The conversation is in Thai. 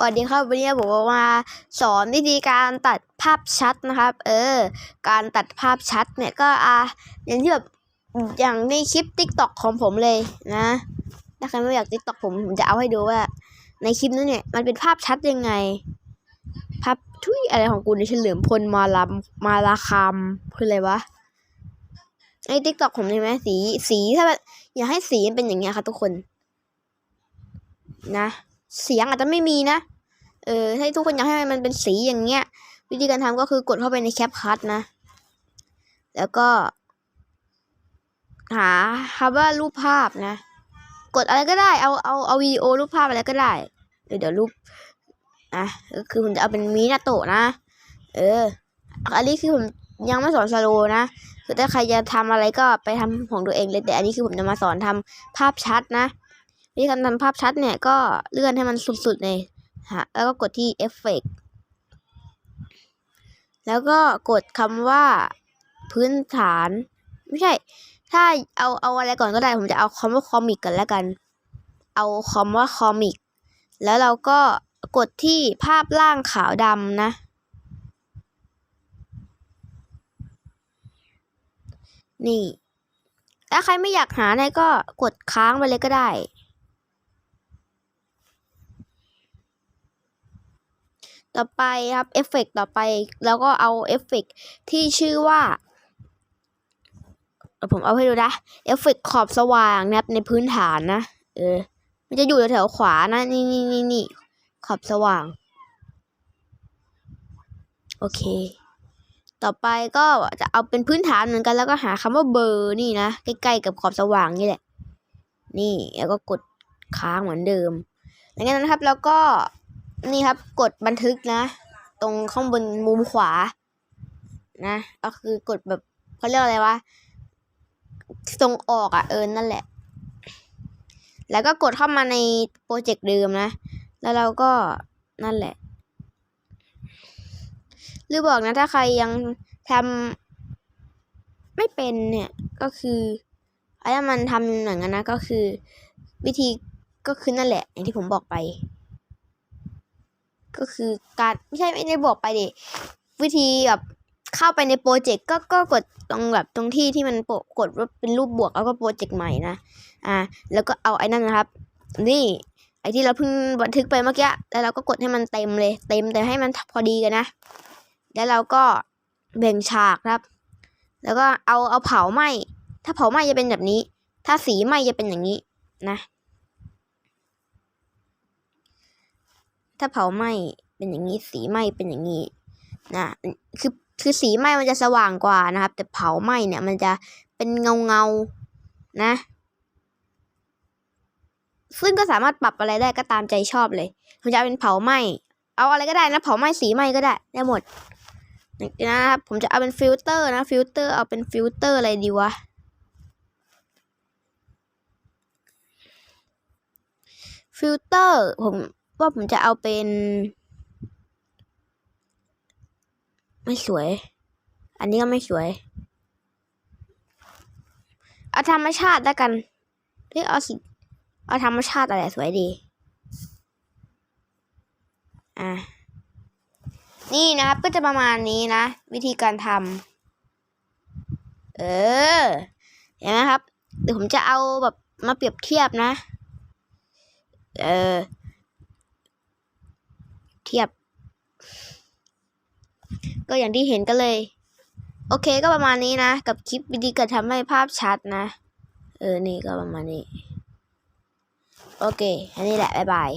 สวัสดีครับวันนี้ผมมาสอนวิธีการตัดภาพชัดนะครับ เออ การตัดภาพชัดเนี่ยก็อะอย่างที่แบบอย่างในคลิปติ๊กต็อกของผมเลยนะถ้าใครไม่อยากติ๊กต็อกผมผมจะเอาให้ดูว่า ในคลิปนั้นเนี่ยมันเป็นภาพชัดยังไง ภาพทุยอะไรของกูในเฉลิมพลมาลามาลาคำคืออะไรวะไอ้ติ๊กต็อกผมเห็นไหมสีสีถ้าแบบอยากให้สีมันเป็นอย่างเงี้ยค่ะทุกคน นะ เสียงอาจจะไม่มีนะ เออถ้าทุกคนอยากให้มันเป็นสีอย่างเงี้ย วิธีการทำก็คือกดเข้าไปในแคปคัทนะ แล้วก็ หาคำว่ารูปภาพนะ กดอะไรก็ได้ เอาเอาเอาวิดีโอรูปภาพอะไรก็ได้ เดี๋ยวเดี๋ยวรูปอะก็คือผมจะเอาเป็นมินาโตะนะ เออ อันนี้คือผมยังไม่สอนสโลนะ คือถ้าใครจะทำอะไรก็ไปทำของตัวเองเลย แต่อันนี้คือผมจะมาสอนทำภาพชัดนะ วิธีการทำภาพชัดเนี่ยก็เลื่อนให้มันสุดๆเลยฮะแล้วก็กดที่เอฟเฟกแล้วก็กดคำว่าพื้นฐาน ไม่ใช่ ถ้าเอาเอาอะไรก่อนก็ได้ ผมจะเอาคำว่าคอมิกกันแล้วกัน เอาคำว่าคอมิก แล้วเราก็กดที่ภาพล่างขาวดำนะ นี่ ถ้าใครไม่อยากหาเนี่ยก็กดค้างไปเลยก็ได้ ต่อไปครับเอฟเฟกต่อไปแล้วก็เอาเอฟเฟกที่ชื่อว่าผมเอาให้ดูนะเอฟเฟกขอบสว่างนะครับในพื้นฐานนะเออ มันจะอยู่แถวๆขวานะนี่นี่นี่นี่ขอบสว่าง โอเค ต่อไปก็จะเอาเป็นพื้นฐานเหมือนกันแล้วก็หาคำว่าเบอร์นี่นะใกล้ๆกับขอบสว่างนี่แหละ นี่แล้วก็กดค้างเหมือนเดิมหลังจากนั้นนะครับ แล้วก็ นี่ครับกดบันทึกนะ ตรงข้างบนมุมขวา นะ ก็คือกดแบบเขาเรียกอะไรวะส่งออกอะ่ะเออนั่นแหละ แล้วก็กดเข้ามาในโปรเจกต์เดิมนะ แล้วเราก็นั่นแหละ หรือบอกนะถ้าใครยังทำไม่เป็นเนี่ยก็คือไอ้มันทำอย่างนั้นนะก็คือวิธีก็คือนั่นแหละ อย่างที่ผมบอกไป ก็คือการไม่ใช่ไม่ได้บอกไปดิวิธีแบบเข้าไปในโปรเจกต์ก็ก็กดตรงแบบตรงที่ที่มันโปกดว่าเป็นรูปบวกแล้วก็โปรเจกต์ใหม่นะอ่า แล้วก็เอาไอ้นั่นนะครับ นี่ ไอ้ที่เราเพิ่งบันทึกไปเมื่อกี้แล้วเราก็กดให้มันเต็มเลย เต็มแต่ให้มันพอดีกันนะ แล้วเราก็แบ่งฉากครับ แล้วก็เอาเอาเผาไหมถ้าเผาไหมจะเป็นแบบนี้ ถ้าสีไหมจะเป็นอย่างนี้นะ ถ้าเผาไหม้เป็นอย่างนี้สีไหม้เป็นอย่างนี้นะคือคือสีไหม้มันจะสว่างกว่านะครับ แต่เผาไหม้เนี่ยมันจะเป็นเงาเงานะ ซึ่งก็สามารถปรับอะไรได้ก็ตามใจชอบเลยผมจะเอาเป็นเผาไหม้เอาอะไรก็ได้นะเผาไหม้สีไหม้ก็ได้ได้หมดนะครับผมจะเอาเป็นฟิลเตอร์นะฟิลเตอร์เอาเป็นฟิลเตอร์อะไรดีวะฟิลเตอร์ผม ว่าผมจะเอาเป็น ไม่สวย อันนี้ก็ไม่สวย เอาธรรมชาติแล้วกันเรียกเอาสิเอาธรรมชาติอะไรสวยดี อะ นี่นะครับก็จะประมาณนี้นะ วิธีการทำเออเห็นไหมครับ เดี๋ยวผมจะเอาแบบมาเปรียบเทียบนะ เออ เทียบ ก็อย่างที่เห็นก็เลย โอเคก็ประมาณนี้นะ กับคลิปวิธีการทำให้ภาพชัดนะ เออ นี่ก็ประมาณนี้ โอเค อันนี้แหละ บ๊ายบาย